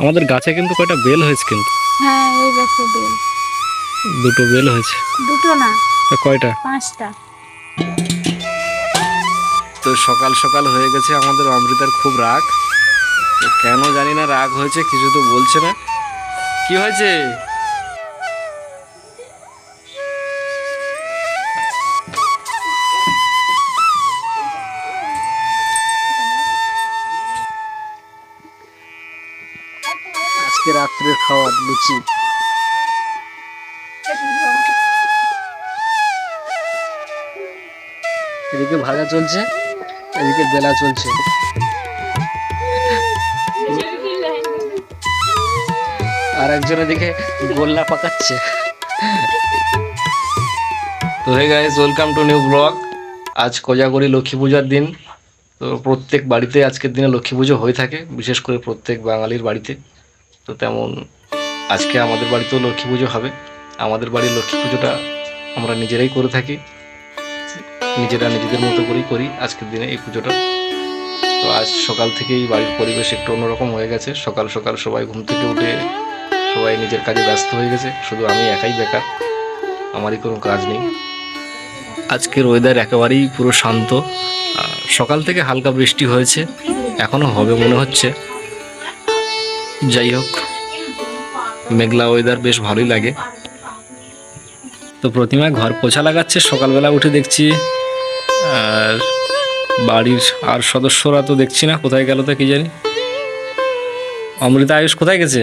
আমাদের গাছে কিন্তু কয়টা বেল হয়েছে কিন্তু। হ্যাঁ এই দেখো বেল। দুটো বেল হয়েছে। দুটো না? তা কয়টা? পাঁচটা। তো সকাল সকাল হয়ে গেছে আমাদের অমৃতার খুব রাগ। তো কেন জানি না রাগ হয়েছে কিছু তো বলছে না। কি হয়েছে? আজকে রাত্রের খাওয়ার লুচি। এদিকে ভাজা চলছে, এদিকে বেলা চলছে। আর একজন এদিকে গোল্লা পাকাচ্ছে। তো hey guys welcome to new blog আজ কোজাগরি লক্ষ্মী পূজার দিন। তো প্রত্যেক বাড়িতে আজকের দিনে লক্ষ্মী পুজো হয়ে থাকে, বিশেষ করে প্রত্যেক বাঙালির বাড়িতে। তো তেমন আজকে আমাদের বাড়িতেও লক্ষ্মী পুজো হবে। আমাদের বাড়ির লক্ষ্মী পুজোটা আমরা নিজেরাই করে থাকি। নিজেরা নিজেদের মতো করেই করি আজকের দিনে এই পুজোটা। তো আজ সকাল থেকেই বাড়ির পরিবেশ একটু অন্যরকম হয়ে গেছে। সকাল সকাল সবাই ঘুম থেকে উঠে সবাই নিজের কাজে ব্যস্ত হয়ে গেছে। শুধু আমি একাই বেকার, আমারই কোনো কাজ নেই। আজকের ওয়েদার একেবারেই পুরো শান্ত। সকাল থেকে হালকা বৃষ্টি হয়েছে, এখনও হবে মনে হচ্ছে। যাই হোক, মেঘলা ওয়েদার বেশ ভালোই লাগে। তো প্রতিমা ঘর পোছা লাগাচ্ছে, সকালবেলা উঠে দেখছি, আর বাড়ির আর সদস্যরা তো দেখছি না, কোথায় গেল তা কি জানি। অমৃতা আয়ুষ কোথায় গেছে?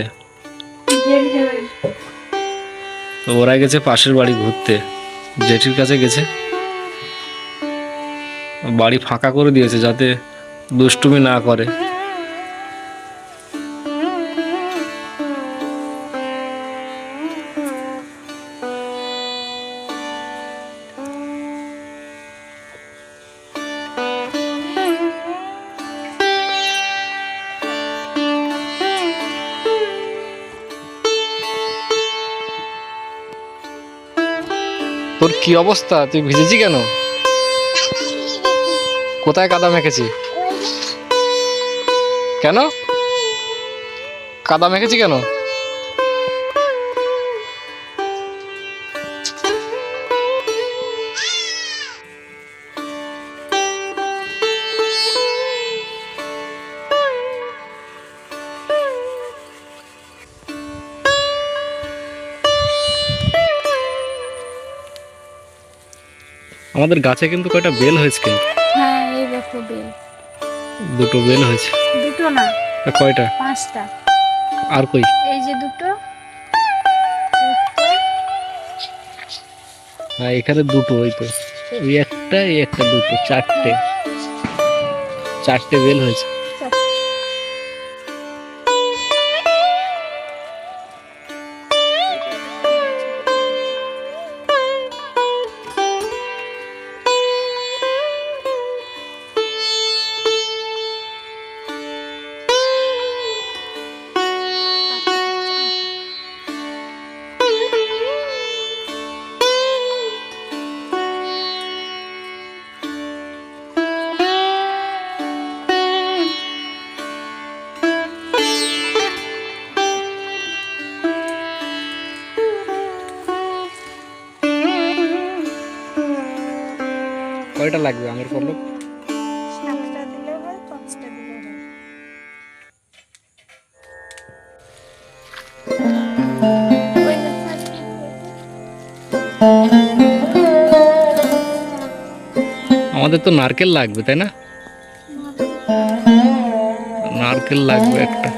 তো ওরা গেছে পাশের বাড়ি ঘুরতে, জেঠির কাছে গেছে। বাড়ি ফাঁকা করে দিয়েছে যাতে দুষ্টুমি না করে। তোর কি অবস্থা? তুই ভিজেছি কেন? কোথায় কাদা মেখেছি? কেন? কাদা মেখেছি কেন? আমাদের গাছে কিন্তু কয়টা বেল হয়েছে কিন্তু। হ্যাঁ দেখো বেল। দুটো বেল হয়েছে? দুটো না। কয়টা? পাঁচটা। আর কই? এই যে দুটো। হ্যাঁ এখানে দুটো ওই তো। ওই একটা এই একটা দুটো চারটে। চারটে বেল হয়েছে। লাগবে আমের পল্লব সাতটা দিলে হয় পাঁচটা দিলে হয়। আমাদের তো নারকেল লাগবে তাই না? নারকেল লাগবে একটা।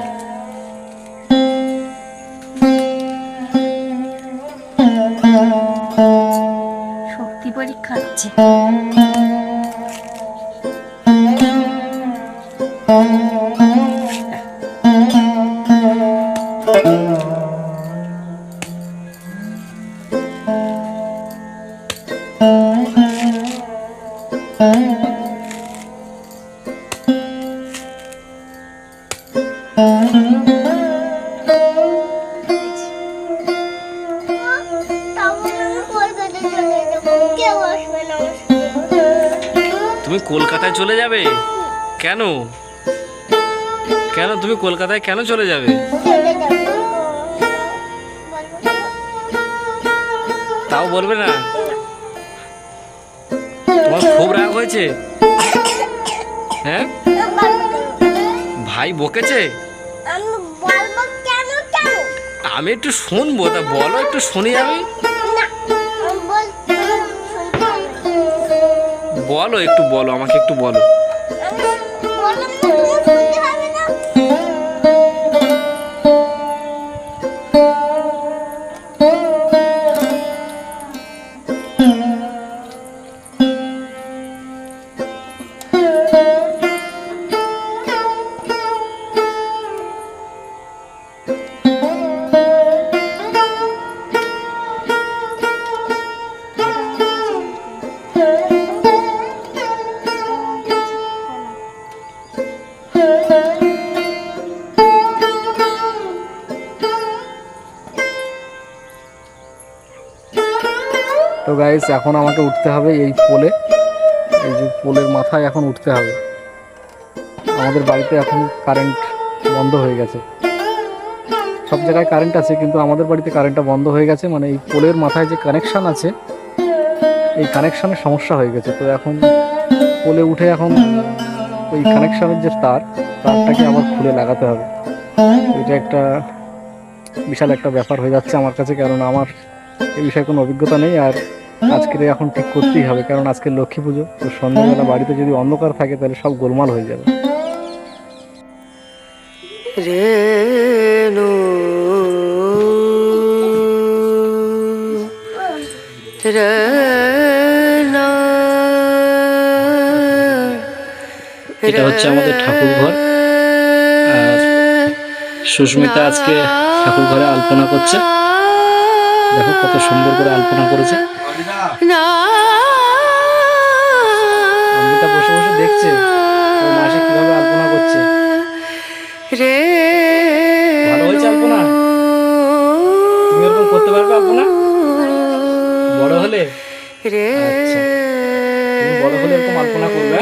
তুমি কলকাতায় চলে যাবে? কেন? কেন তুমি কলকাতায় কেন চলে যাবে? তাও বলবে না? তোমার খুব রাগ হয়েছে? হ্যাঁ? ভাই বকেছে? আমি একটু শুনব তা বলো একটু শুনি আমি। বলো একটু বলো আমাকে একটু বলো। গাইস এখন আমাকে উঠতে হবে এই পোলে। এই যে পোলের মাথায় এখন উঠতে হবে। আমাদের বাড়িতে এখন কারেন্ট বন্ধ হয়ে গেছে। সব জায়গায় কারেন্ট আছে, কিন্তু আমাদের বাড়িতে কারেন্টটা বন্ধ হয়ে গেছে। মানে এই পোলের মাথায় যে কানেকশান আছে, এই কানেকশানের সমস্যা হয়ে গেছে। তো এখন পোলে উঠে এখন ওই কানেকশানের যে তার, তারটাকে আবার খুলে লাগাতে হবে। এটা একটা বিশাল একটা ব্যাপার হয়ে যাচ্ছে আমার কাছে কারণ আমার এই বিষয়ে কোনো অভিজ্ঞতা নেই। আর আজকের এখন ঠিক করতেই হবে কারণ আজকে লক্ষ্মী পুজো তো সন্ধ্যাবেলা বাড়িতে যদি অন্ধকার থাকে তাহলে সব গোলমাল হয়ে যাবে। এটা হচ্ছে আমাদের ঠাকুর ঘর আর সুস্মিতা আজকে ঠাকুর ঘরে আলপনা করছে। দেখো কত সুন্দর করে আলপনা করেছে। না। অমৃতা বসে বসে দেখছে ওর মাসে কীভাবে আলপনা করছে। রে ভালো হয়েছে আলপনা? তুমি এরকম করতে পারবে আলপনা? বড় হলে? রে আচ্ছা। বড় হলে এরকম আলপনা করবে,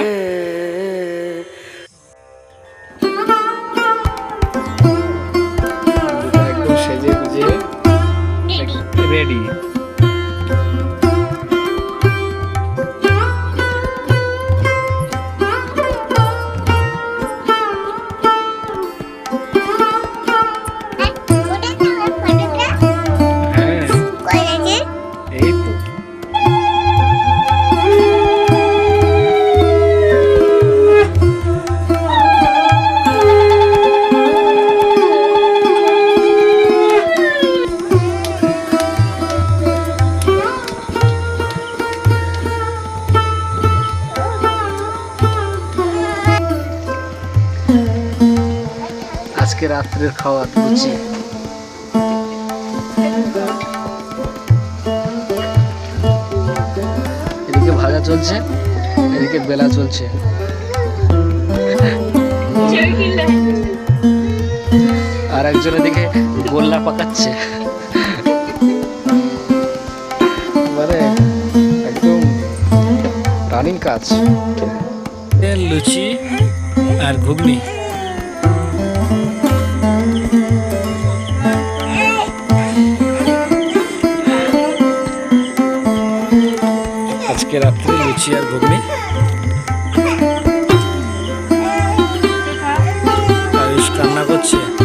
আজকে রাত্রের খাওয়া লুচি এদিকে ভাজা চলছে, এদিকে বেলা চলছে। আর একজন এদিকে গোল্লা পাকাচ্ছে। মানে একদম কাজ। লুচি আর ঘুগনি। আজকে রাত্রে লুচি আর ঘুগনি আয়ুষ কান্না করছে।